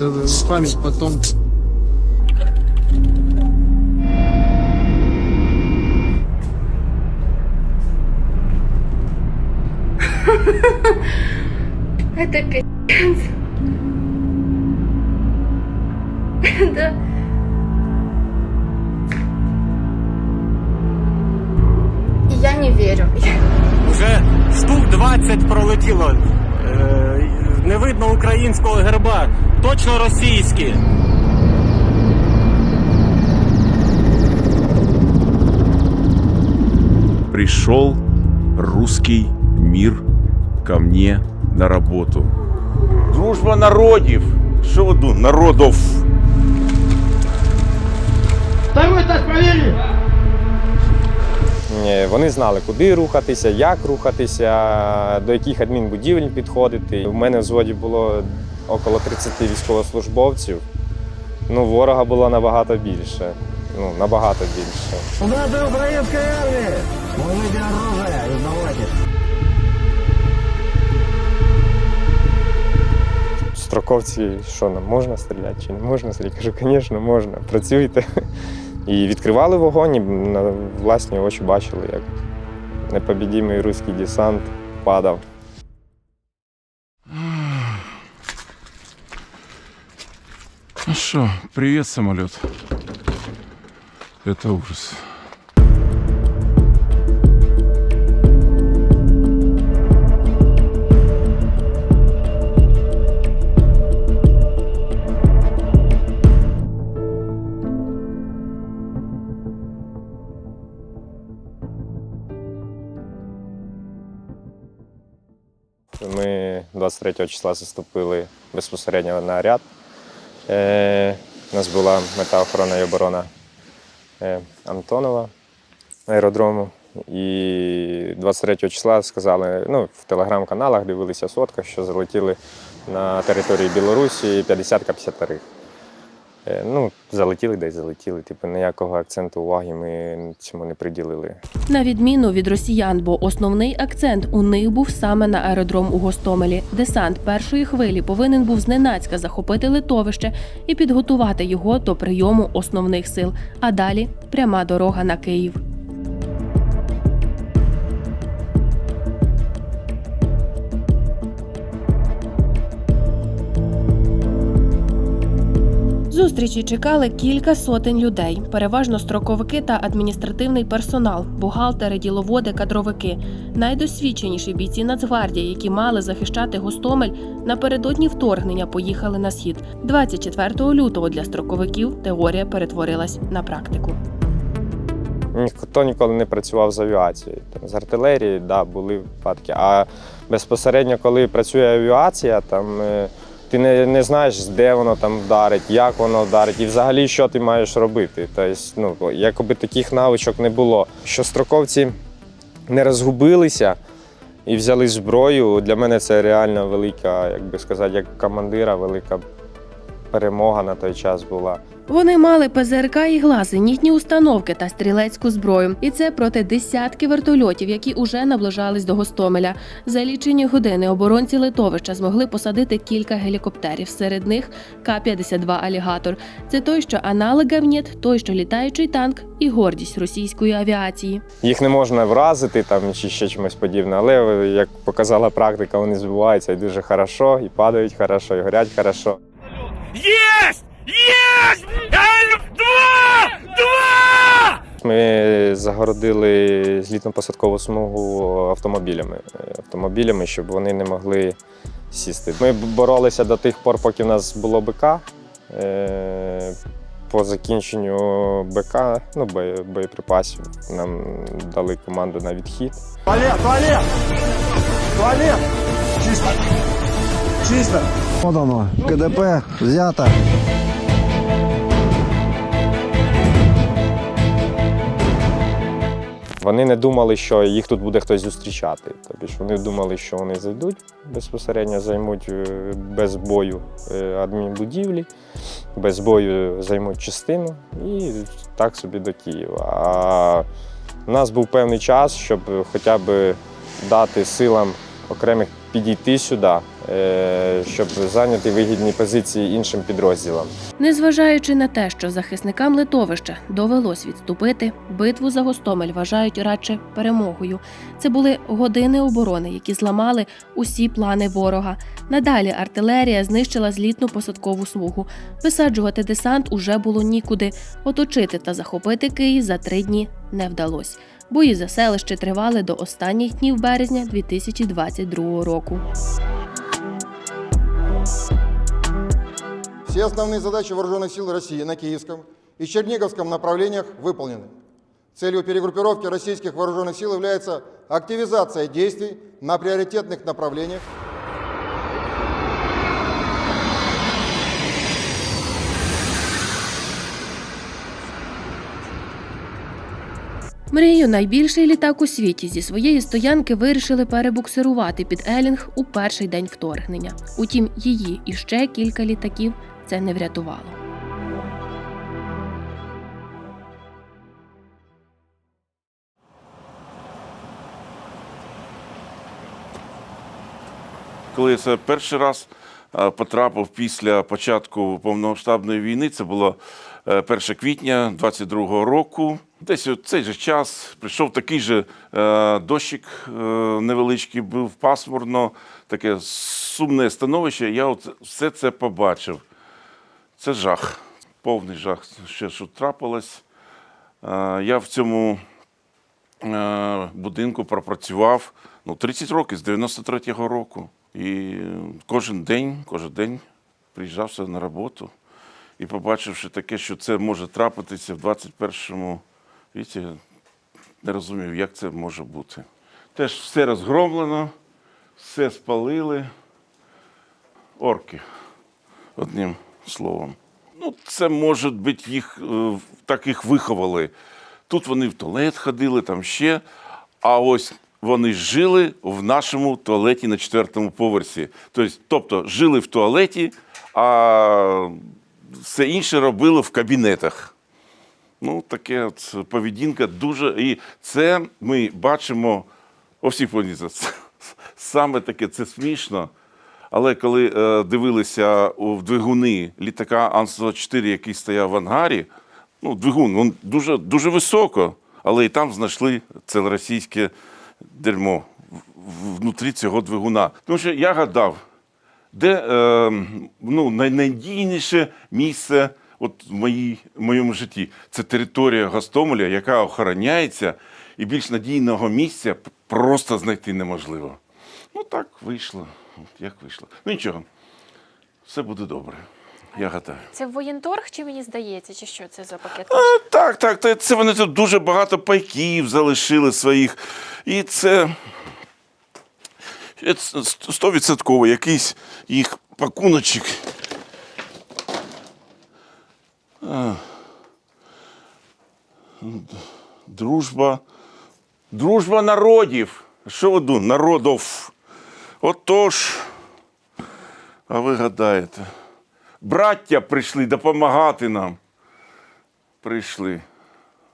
Это память потом. Это пи***ц. Да. Я не верю. Уже штук 20 пролетіло. Е, не видно українського герба. Точно російський. Пришел русский мир ко мне на работу. Дружба народів. Що ви думаєте? Народов. Ні, Вони знали, куди рухатися, як рухатися, до яких адмінбудівель підходити. У мене в зводі було около 30 військовослужбовців. Ну, ворога було набагато більше. Ну, набагато більше. Строковці, що нам можна стріляти чи не можна стріляти? Кажу, звісно, можна. Працюйте. І відкривали вогонь, і на власні очі бачили, як непобідімий руський десант падав. Ну що, привіт, самоліт. Это ужас. Ми 23 числа заступили безпосередньо на ряд. Е, у нас була мета охорона і оборона е, Антонова аеродрому. І 23 числа сказали, ну, в телеграм-каналах дивилися сотка, що залетіли на території Білорусі 50 К-53. Е, ну, залетіли десь залетіли. Типу, ніякого акценту уваги ми цьому не приділили. На відміну від росіян, бо основний акцент у них був саме на аеродром у Гостомелі. Десант першої хвилі повинен був зненацька захопити литовище і підготувати його до прийому основних сил. А далі пряма дорога на Київ. Зустрічі чекали кілька сотень людей, переважно строковики та адміністративний персонал, бухгалтери, діловоди, кадровики, найдосвідченіші бійці Нацгвардії, які мали захищати Гостомель, напередодні вторгнення поїхали на схід. 24 лютого для строковиків теорія перетворилась на практику. Ніхто ніколи не працював з авіацією. Там, з артилерії, да, були випадки. А безпосередньо, коли працює авіація, там е, ти не, не знаєш, де воно там вдарить, як воно вдарить, і взагалі що ти маєш робити. Тобто, ну, якби таких навичок не було. Що строковці не розгубилися і взяли зброю. Для мене це реально велика, як би сказати, як командира, велика перемога на той час була. Вони мали ПЗРК і глаз, зенітні установки та стрілецьку зброю. І це проти десятки вертольотів, які уже наближались до Гостомеля. За лічені години оборонці литовища змогли посадити кілька гелікоптерів. Серед них К-52 алігатор. Це той, що аналог гавнєт, той, що літаючий танк, і гордість російської авіації. Їх не можна вразити там чи ще чимось подібне, але як показала практика, вони збиваються і дуже хорошо, і падають хорошо, і горять хорошо. Єсть! Єсть! Два! Два! Ми загородили злітно-посадкову смугу автомобілями, е, автомобілями, щоб вони не могли сісти. Ми боролися до тих пор, поки в нас було БК. Е, По закінченню БК, ну, боєприпасів, нам дали команду на відхід. Туалет, туалет! Туалет! Чисто! Чисто! Подано. КДП взято. Вони не думали, що їх тут буде хтось зустрічати. Тобто ж вони думали, що вони зайдуть безпосередньо, займуть е, без бою е, адмінбудівлі, без бою займуть частину і так собі до Києва. А у нас був певний час, щоб хоча б дати силам окремих підійти сюди, щоб зайняти вигідні позиції іншим підрозділам. Незважаючи на те, що захисникам литовища довелось відступити, битву за Гостомель вважають радше перемогою. Це були години оборони, які зламали усі плани ворога. Надалі артилерія знищила злітну посадкову смугу. Висаджувати десант уже було нікуди. Оточити та захопити Київ за три дні не вдалося. Бої за селище тривали до останніх днів березня 2022 року. Все основные задачи Вооруженных сил России на Киевском и Черниговском направлениях выполнены. Целью перегруппировки российских вооруженных сил является активизация действий на приоритетных направлениях Мрію найбільший літак у світі зі своєї стоянки вирішили перебуксирувати під Елінг у перший день вторгнення. Утім, її і ще кілька літаків це не врятувало. Коли я це перший раз е, потрапив після початку повномасштабної війни, це було е, 1 квітня 22-го року. Десь у цей же час прийшов такий же е, дощик е, невеличкий, був пасмурно, таке сумне становище. Я от все це побачив. Це жах, повний жах, ще що трапилось. Е, Я в цьому е, будинку пропрацював ну, 30 років з 93-го року. І кожен день, кожен день приїжджав сюди на роботу і побачивши таке, що це може трапитися в 21-му віці, не розумів, як це може бути. Теж все розгромлено, все спалили. Орки, одним словом. Ну, це може бути їх е, так їх виховали. Тут вони в туалет ходили, там ще. А ось вони жили в нашому туалеті на четвертому поверсі. Тобто, тобто жили в туалеті, а все інше робили в кабінетах. Ну, таке от поведінка дуже. І це ми бачимо у всіх планетах. Саме таке це смішно. Але коли е, дивилися в двигуни літака Ан-124, який стояв в ангарі, ну, двигун він дуже, дуже високо, але і там знайшли це російське дерьмо внутрі цього двигуна. Тому що я гадав, де е, ну, найнадійніше місце от в, моїй, в моєму житті це територія Гостомеля, яка охороняється, і більш надійного місця просто знайти неможливо. Ну так вийшло. От Як вийшло. Ну нічого, все буде добре. Я гадаю. Це воєнторг, чи мені здається, чи що це за пакет? А, так, так, це вони тут дуже багато пайків залишили своїх. І це це стовідсотково якийсь їх пакуночок. А. Дружба. Дружба народів. Що думаєте? Народов. Отож. А ви гадаєте, браття прийшли допомагати нам прийшли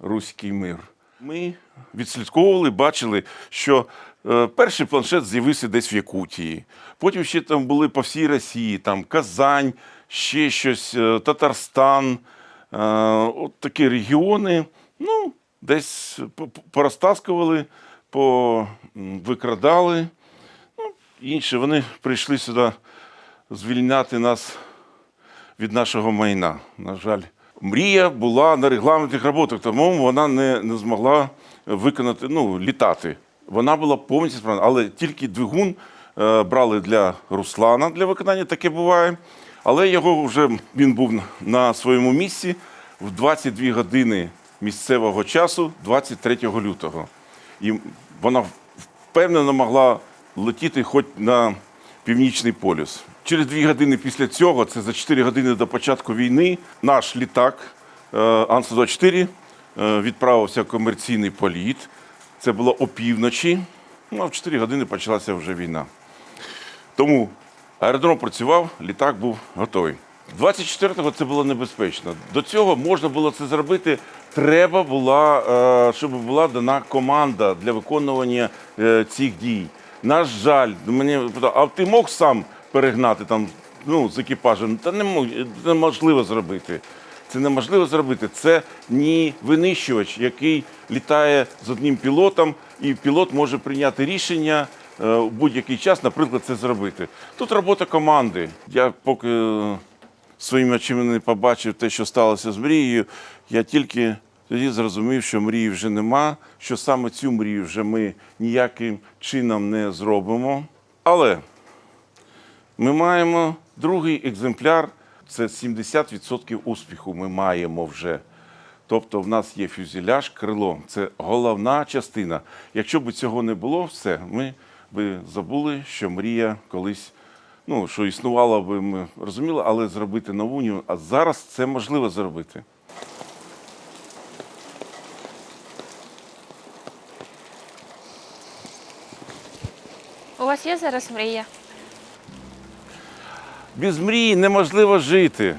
руський мир. Ми відслідковували, бачили, що е, перший планшет з'явився десь в Якутії. Потім ще там були по всій Росії, там Казань, ще щось, е, Татарстан, е, от такі регіони. Ну, десь по- по- порозтаскували, повикрадали. Інші вони прийшли сюди звільняти нас від нашого майна. На жаль, мрія була на регламентних роботах, тому вона не, не змогла виконати, ну, літати. Вона була повністю справна, але тільки двигун е, брали для Руслана для виконання, таке буває. Але його вже він був на своєму місці в 22 години місцевого часу, 23 лютого. І вона впевнено могла летіти хоч на північний полюс. Через дві години після цього, це за 4 години до початку війни, наш літак е, Ан-124 е, відправився в комерційний політ. Це було опівночі. Ну, а в 4 години почалася вже війна. Тому аеродром працював, літак був готовий. 24-го це було небезпечно. До цього можна було це зробити. Треба була, е, щоб була дана команда для виконування цих дій. На жаль, мені а ти мог сам перегнати там ну, з екіпажем. Та не мо- неможливо зробити. Це неможливо зробити. Це не винищувач, який літає з одним пілотом, і пілот може прийняти рішення е, в будь-який час, наприклад, це зробити. Тут робота команди. Я поки е, своїми очима не побачив те, що сталося з мрією, я тільки тоді зрозумів, що мрії вже нема, що саме цю мрію вже ми ніяким чином не зробимо. Але ми маємо другий екземпляр, це 70% успіху ми маємо вже. Тобто в нас є фюзеляж, крило. Це головна частина. Якщо б цього не було, все, ми би забули, що мрія колись, ну, що існувала би, ми розуміли, але зробити нову, а зараз це можливо зробити. У вас є зараз мрія? Без мрії неможливо жити,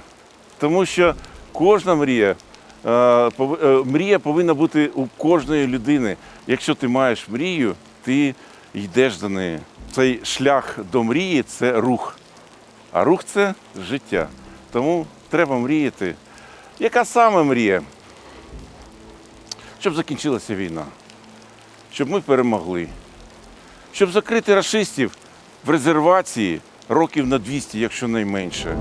тому що кожна мрія, е, е, мрія повинна бути у кожної людини. Якщо ти маєш мрію, ти йдеш за нею. Цей шлях до мрії це рух. А рух це життя. Тому треба мріяти. Яка саме мрія? Щоб закінчилася війна, щоб ми перемогли, щоб закрити расистів в резервації років на 200, якщо найменше.